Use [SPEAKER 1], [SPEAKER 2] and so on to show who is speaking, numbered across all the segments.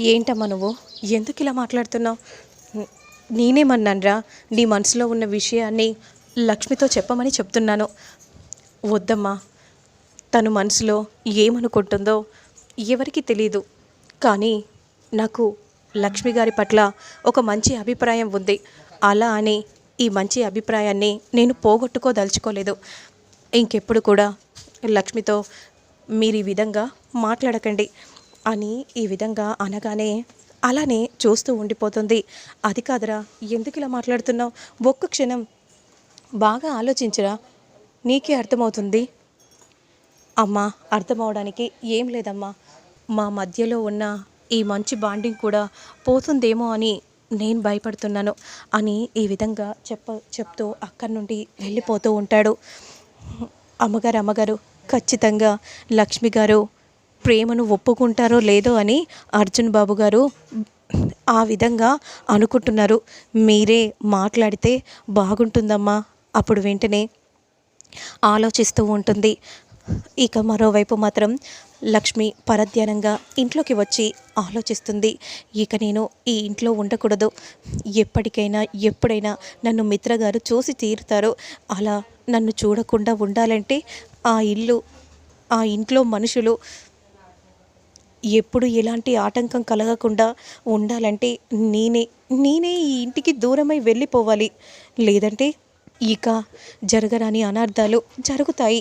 [SPEAKER 1] ఏంటమ్మా నువ్వు? ఎందుకు ఇలా మాట్లాడుతున్నావు? నేనేమన్నానరా నీ మనసులో ఉన్న విషయాన్ని లక్ష్మితో చెప్పమని చెప్తున్నాను. వద్దమ్మా తను మనసులో ఏమనుకుంటుందో ఎవరికి తెలియదు కానీ నాకు లక్ష్మి గారి పట్ల ఒక మంచి అభిప్రాయం ఉంది. అలా అని ఈ మంచి అభిప్రాయాన్ని నేను పోగొట్టుకోదలుచుకోలేదు. ఇంకెప్పుడు కూడా లక్ష్మితో మీరు ఈ విధంగా మాట్లాడకండి. అని ఈ విధంగా అనగానే అలానే చూస్తూ ఉండిపోతుంది. అది కాదురా ఎందుకు ఇలా మాట్లాడుతున్నావు? ఒక్క క్షణం బాగా ఆలోచించరా? నీకే అర్థమవుతుంది? అమ్మా అర్థమవడానికి ఏం లేదమ్మా. మా మధ్యలో ఉన్న ఈ మంచి బాండింగ్ కూడా పోతుందేమో అని నేను భయపడుతున్నాను అని ఈ విధంగా చెప్ప చెప్తూ అక్కడి నుండి వెళ్ళిపోతూ ఉంటాడు. అమ్మగారు అమ్మగారు ఖచ్చితంగా లక్ష్మి గారు ప్రేమను ఒప్పుకుంటారో లేదో అని అర్జున్ బాబు గారు ఆ విధంగా అనుకుంటున్నారు. మీరే మాట్లాడితే బాగుంటుందమ్మా. అప్పుడు వెంటనే ఆలోచిస్తూ ఉంటుంది. ఇక మరోవైపు మాత్రం లక్ష్మి పరధ్యానంగా ఇంట్లోకి వచ్చి ఆలోచిస్తుంది. ఇక నేను ఈ ఇంట్లో ఉండకూడదు. ఎప్పటికైనా ఎప్పుడైనా నన్ను మిత్రగారు చూసి తీరుతారు. అలా నన్ను చూడకుండా ఉండాలంటే ఆ ఇల్లు ఆ ఇంట్లో మనుషులు ఎప్పుడు ఎలాంటి ఆటంకం కలగకుండా ఉండాలంటే నేనే నేనే ఈ ఇంటికి దూరమై వెళ్ళిపోవాలి. లేదంటే ఇక జరగరాని అనర్థాలు జరుగుతాయి.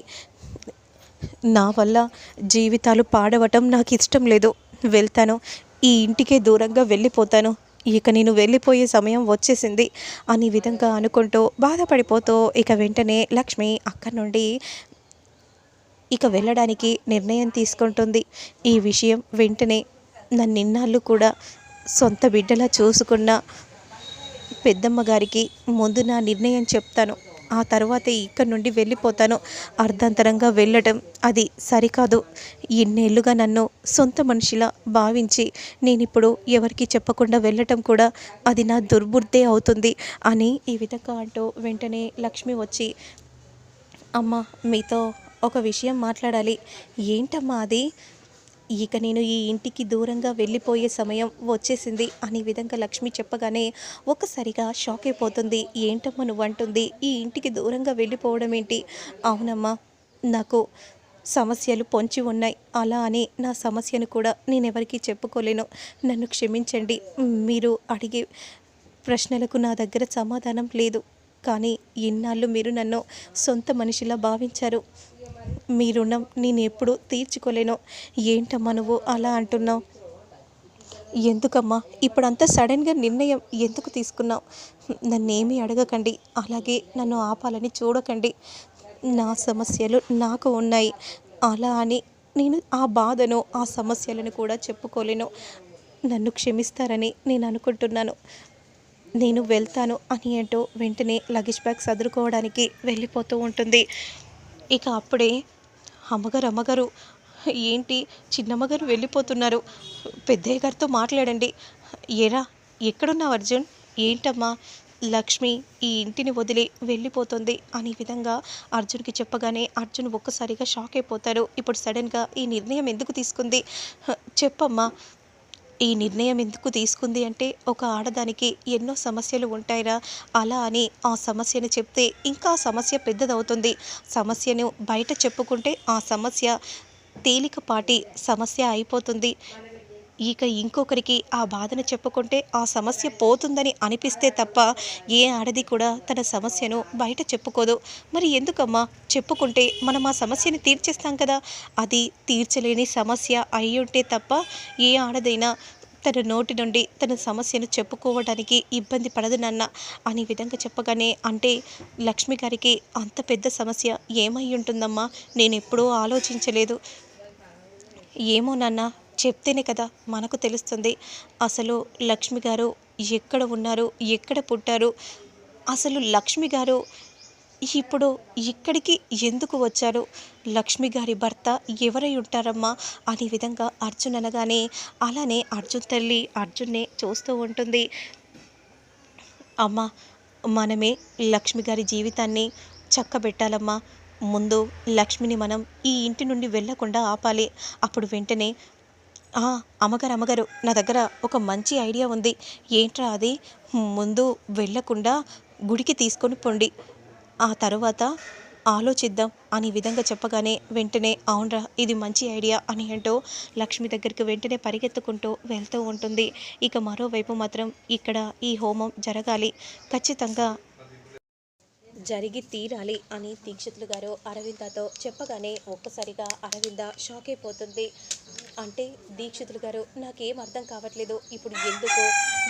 [SPEAKER 1] నా వల్ల జీవితాలు పాడవటం నాకు ఇష్టం లేదు. వెళ్తాను ఈ ఇంటికే దూరంగా వెళ్ళిపోతాను. ఇక నేను వెళ్ళిపోయే సమయం వచ్చేసింది. అని విధంగా అనుకుంటూ బాధపడిపోతూ ఇక వెంటనే లక్ష్మి అక్కడి నుండి ఇక వెళ్ళడానికి నిర్ణయం తీసుకుంటుంది. ఈ విషయం వెంటనే నన్ను ఇన్నాళ్ళు కూడా సొంత బిడ్డలా చూసుకున్న పెద్దమ్మ గారికి ముందు నా నిర్ణయం చెప్తాను. ఆ తర్వాత ఇక్కడి నుండి వెళ్ళిపోతాను. అర్ధాంతరంగా వెళ్ళటం అది సరికాదు. ఇన్నేళ్ళుగా నన్ను సొంత మనిషిలా భావించి నేను ఇప్పుడు ఎవరికి చెప్పకుండా వెళ్ళటం కూడా అది నా దుర్బుద్ధే అవుతుంది అని ఈ విధంగా అంటూ వెంటనే లక్ష్మి వచ్చి అమ్మ మీతో ఒక విషయం మాట్లాడాలి. ఏంటమ్మా అది? ఇక నేను ఈ ఇంటికి దూరంగా వెళ్ళిపోయే సమయం వచ్చేసింది. అనే విధంగా లక్ష్మి చెప్పగానే ఒక్కసారిగా షాక్ అయిపోతుంది. ఏంటమ్మా నువ్వు అంటుంది ఈ ఇంటికి దూరంగా వెళ్ళిపోవడం ఏంటి? అవునమ్మా నాకు సమస్యలు పొంచి ఉన్నాయి. అలా అని నా సమస్యను కూడా నేను ఎవరికీ చెప్పుకోలేను. నన్ను క్షమించండి. మీరు అడిగే ప్రశ్నలకు నా దగ్గర సమాధానం లేదు. కానీ ఇన్నాళ్ళు మీరు నన్ను సొంత మనిషిలా భావించారు. మీ రుణం నేను ఎప్పుడు తీర్చుకోలేను. ఏంటమ్మా నువ్వు అలా అంటున్నావు? ఎందుకమ్మా? ఇప్పుడంతా సడన్గా నిర్ణయం ఎందుకు తీసుకున్నావు? నన్నేమీ అడగకండి. అలాగే నన్ను ఆపాలని చూడకండి. నా సమస్యలు నాకు ఉన్నాయి. అలా అని నేను ఆ బాధను ఆ సమస్యలను కూడా చెప్పుకోలేను. నన్ను క్షమిస్తారని నేను అనుకుంటున్నాను. నేను వెళ్తాను అని అంటూ వెంటనే లగేజ్ బ్యాగ్ సదురుకోవడానికి వెళ్ళిపోతూ ఉంటుంది. ఇక అప్పుడే అమ్మగారు అమ్మగారు. ఏంటి? చిన్నమ్మగారు వెళ్ళిపోతున్నారు. పెద్దయ్య గారితో మాట్లాడండి. ఏరా ఎక్కడున్నావు అర్జున్? ఏంటమ్మా? లక్ష్మి ఈ ఇంటిని వదిలి వెళ్ళిపోతుంది అనే విధంగా అర్జున్కి చెప్పగానే అర్జున్ ఒక్కసారిగా షాక్ అయిపోతారు ఇప్పుడు సడన్గా ఈ నిర్ణయం ఎందుకు తీసుకుంది? చెప్పమ్మా. ఈ నిర్ణయం ఎందుకు తీసుకుంది అంటే ఒక ఆడదానికి ఎన్నో సమస్యలు ఉంటాయిరా. అలా అని ఆ సమస్యను చెప్తే ఇంకా సమస్య పెద్దదవుతుంది. సమస్యను బయట చెప్పుకుంటే ఆ సమస్య తేలికపాటి సమస్య అయిపోతుంది. ఇక ఇంకొకరికి ఆ బాధను చెప్పుకుంటే ఆ సమస్య పోతుందని అనిపిస్తే తప్ప ఏ ఆడది కూడా తన సమస్యను బయట చెప్పుకోదు. మరి ఎందుకమ్మా? చెప్పుకుంటే మనం ఆ సమస్యని తీర్చేస్తాం కదా. అది తీర్చలేని సమస్య అయి ఉంటే తప్ప ఏ ఆడదైనా తన నోటి నుండి తన సమస్యను చెప్పుకోవడానికి ఇబ్బంది పడదు నాన్న అనే విధంగా చెప్పగానే అంటే లక్ష్మి గారికి అంత పెద్ద సమస్య ఏమై ఉంటుందమ్మా? నేను ఎప్పుడూ ఆలోచించలేదు. ఏమో నాన్న చెప్తేనే కదా మనకు తెలుస్తుంది. అసలు లక్ష్మి గారు ఎక్కడ ఉన్నారు? ఎక్కడ పుట్టారు? అసలు లక్ష్మి గారు ఇప్పుడు ఇక్కడికి ఎందుకు వచ్చారు? లక్ష్మి గారి భర్త ఎవరై ఉంటారమ్మా? అనే విధంగా అర్జున్ అనగానే అలానే అర్జున్ తల్లి అర్జున్నే చూస్తూ ఉంటుంది. అమ్మా మనమే లక్ష్మి గారి జీవితాన్ని చక్కబెట్టాలమ్మా. ముందు లక్ష్మిని మనం ఈ ఇంటి నుండి వెళ్ళకుండా ఆపాలి. అప్పుడు వెంటనే అమ్మగారు అమ్మగారు నా దగ్గర ఒక మంచి ఐడియా ఉంది. ఏంట్రా అది? ముందు వెళ్ళకుండా గుడికి తీసుకొని పొండి. ఆ తరువాత ఆలోచిద్దాం అని విధంగా చెప్పగానే వెంటనే అవునరా ఇది మంచి ఐడియా అని అంటూ లక్ష్మి దగ్గరికి వెంటనే పరిగెత్తుకుంటూ వెళ్తూ ఉంటుంది. ఇక మరోవైపు మాత్రం ఇక్కడ ఈ హోమం జరగాలి. ఖచ్చితంగా జరిగి తీరాలి అని దీక్షితులు గారు అరవిందతో చెప్పగానే ఒక్కసారిగా అరవింద షాక్ అయిపోతుంది. అంటే దీక్షితులు గారు నాకేం అర్థం కావట్లేదు. ఇప్పుడు ఎందుకు?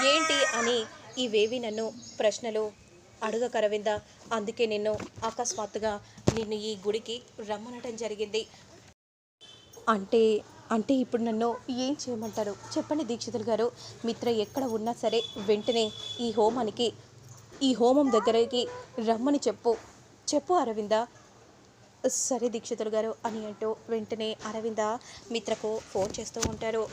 [SPEAKER 1] ఏంటి అని ఇవేవి నన్ను ప్రశ్నలు అడగకరవింద అందుకే నిన్ను అకస్మాత్తుగా నిన్ను ఈ గుడికి రమ్మనటం జరిగింది. అంటే అంటే ఇప్పుడు నన్ను ఏం చేయమంటారు? చెప్పండి దీక్షితులు గారు. మిత్ర ఎక్కడ ఉన్నా సరే వెంటనే ఈ హోమానికి ఈ హోమం దగ్గరికి రమ్మని చెప్పు. చెప్పు అరవింద. సరే దీక్షితులు గారు అని అంటూ వెంటనే అరవింద మిత్రకు ఫోన్ చేస్తూ ఉంటారు.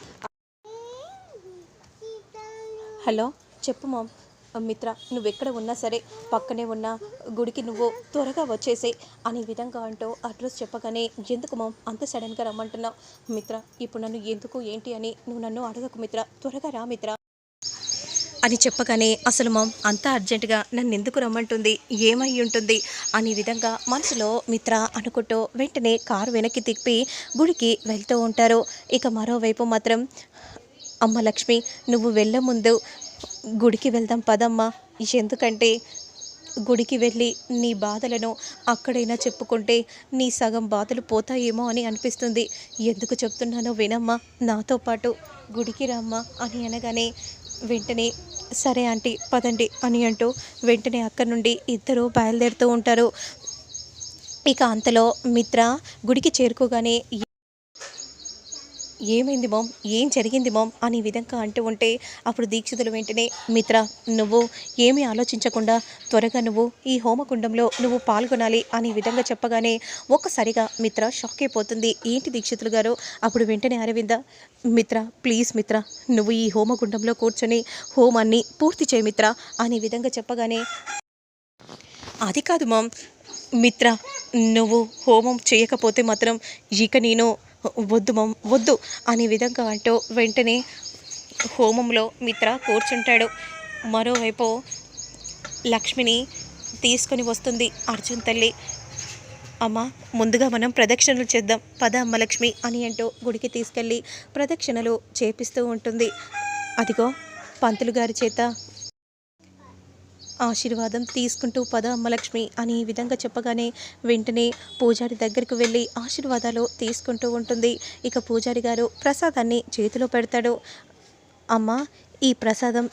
[SPEAKER 1] హలో చెప్పు మామ్. మిత్ర నువ్వెక్కడ ఉన్నా సరే పక్కనే ఉన్న గుడికి నువ్వు త్వరగా వచ్చేసే అనే విధంగా అంటూ అడ్రస్ చెప్పగానే ఎందుకు మామ్ అంత సడన్గా రమ్మంటున్నావు? మిత్ర ఇప్పుడు నన్ను ఎందుకు ఏంటి అని నువ్వు నన్ను అడగకు మిత్ర. త్వరగా రా మిత్ర. అని చెప్పగానే అసలు మామ్ అంత అర్జెంటుగా నన్ను ఎందుకు రమ్మంటుంది? ఏమై ఉంటుంది? అనే విధంగా మనసులో మిత్ర అనుకుంటూ వెంటనే కారు వెనక్కి తిప్పి గుడికి వెళ్తూ ఉంటారు. ఇక మరోవైపు మాత్రం అమ్మ లక్ష్మి నువ్వు వెళ్ళే ముందు గుడికి వెళ్దాం పదమ్మా. ఎందుకంటే గుడికి వెళ్ళి నీ బాధలను అక్కడైనా చెప్పుకుంటే నీ సగం బాధలు పోతాయేమో అని అనిపిస్తుంది. ఎందుకు చెప్తున్నానో వినమ్మా. నాతో పాటు గుడికి రామ్మా అని అనగానే వెంటనే సరే ఆంటీ పదండి అని అంటూ వెంటనే అక్కడి నుండి ఇద్దరు బయలుదేరుతూ ఉంటారు. ఇక అంతలో మిత్ర గుడికి చేరుకోగానే ఏమైంది మామ్? ఏం జరిగింది మామ్? అని విధంగా అంటూ ఉంటే అప్పుడు దీక్షితులు వెంటనే మిత్ర నువ్వు ఏమీ ఆలోచించకుండా త్వరగా నువ్వు ఈ హోమకుండంలో నువ్వు పాల్గొనాలి అనే విధంగా చెప్పగానే ఒక్కసారిగా మిత్ర షాక్ అయిపోతుంది ఏంటి దీక్షితులు గారు? అప్పుడు వెంటనే అరవింద మిత్ర ప్లీజ్ మిత్ర నువ్వు ఈ హోమగుండంలో కూర్చొని హోమాన్ని పూర్తి చేయి మిత్ర అనే విధంగా చెప్పగానే అది కాదు మామ్ మిత్ర నువ్వు హోమం చేయకపోతే మాత్రం ఇక నేను వద్దు మమ్ వద్దు అనే విధంగా అంటూ వెంటనే హోమంలో మిత్ర కూర్చుంటాడు. మరోవైపు లక్ష్మిని తీసుకొని వస్తుంది అర్జున్ తల్లి. అమ్మ ముందుగా మనం ప్రదక్షిణలు చేద్దాం. పద అమ్మ లక్ష్మి అని అంటూ గుడికి తీసుకెళ్ళి ప్రదక్షిణలు చేపిస్తూ ఉంటుంది. అదిగో పంతులు గారి చేత ఆశీర్వాదం తీసుకుంటూ పద అమ్మలక్ష్మి అని ఈ విధంగా చెప్పగానే వెంటనే పూజారి దగ్గరికి వెళ్ళి ఆశీర్వాదాలు తీసుకుంటూ ఉంటుంది. ఇక పూజారి గారు ప్రసాదాన్ని చేతిలో పెడతాడు. అమ్మ ఈ ప్రసాదం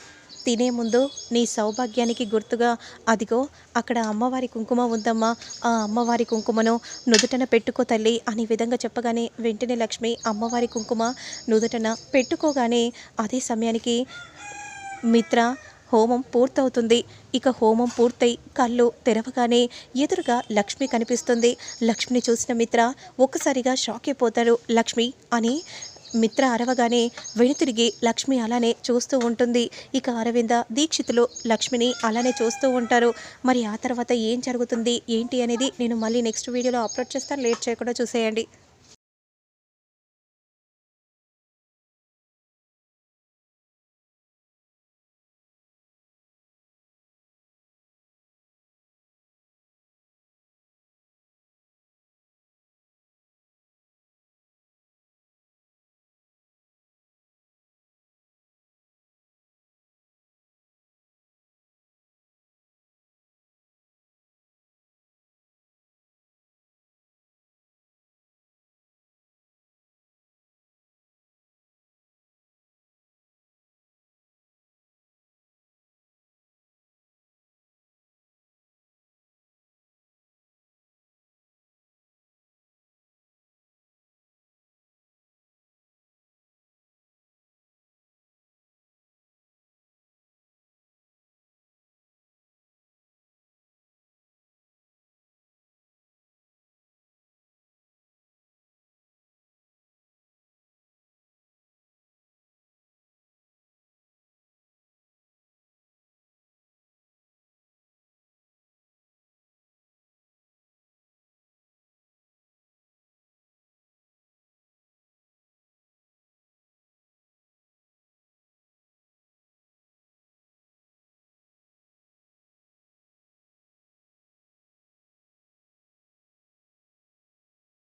[SPEAKER 1] తినే ముందు నీ సౌభాగ్యానికి గుర్తుగా అదిగో అక్కడ అమ్మవారి కుంకుమ ఉందమ్మా. ఆ అమ్మవారి కుంకుమను నుదుటన పెట్టుకో తల్లి అనే విధంగా చెప్పగానే వెంటనే లక్ష్మి అమ్మవారి కుంకుమ నుదుటన పెట్టుకోగానే అదే సమయానికి మిత్ర హోమం పూర్తవుతుంది. ఇక హోమం పూర్తయి కళ్ళు తెరవగానే ఎదురుగా లక్ష్మి కనిపిస్తుంది. లక్ష్మిని చూసిన మిత్ర ఒక్కసారిగా షాక్ అయిపోతారు లక్ష్మి అని మిత్ర అరవగానే వెనుతిరిగి లక్ష్మి అలానే చూస్తూ ఉంటుంది. ఇక అరవింద దీక్షితులు లక్ష్మిని అలానే చూస్తూ ఉంటారు. మరి ఆ తర్వాత ఏం జరుగుతుంది? ఏంటి అనేది నేను మళ్ళీ నెక్స్ట్ వీడియోలో అప్లోడ్ చేస్తాను లేట్ చేయకుండా చూసేయండి.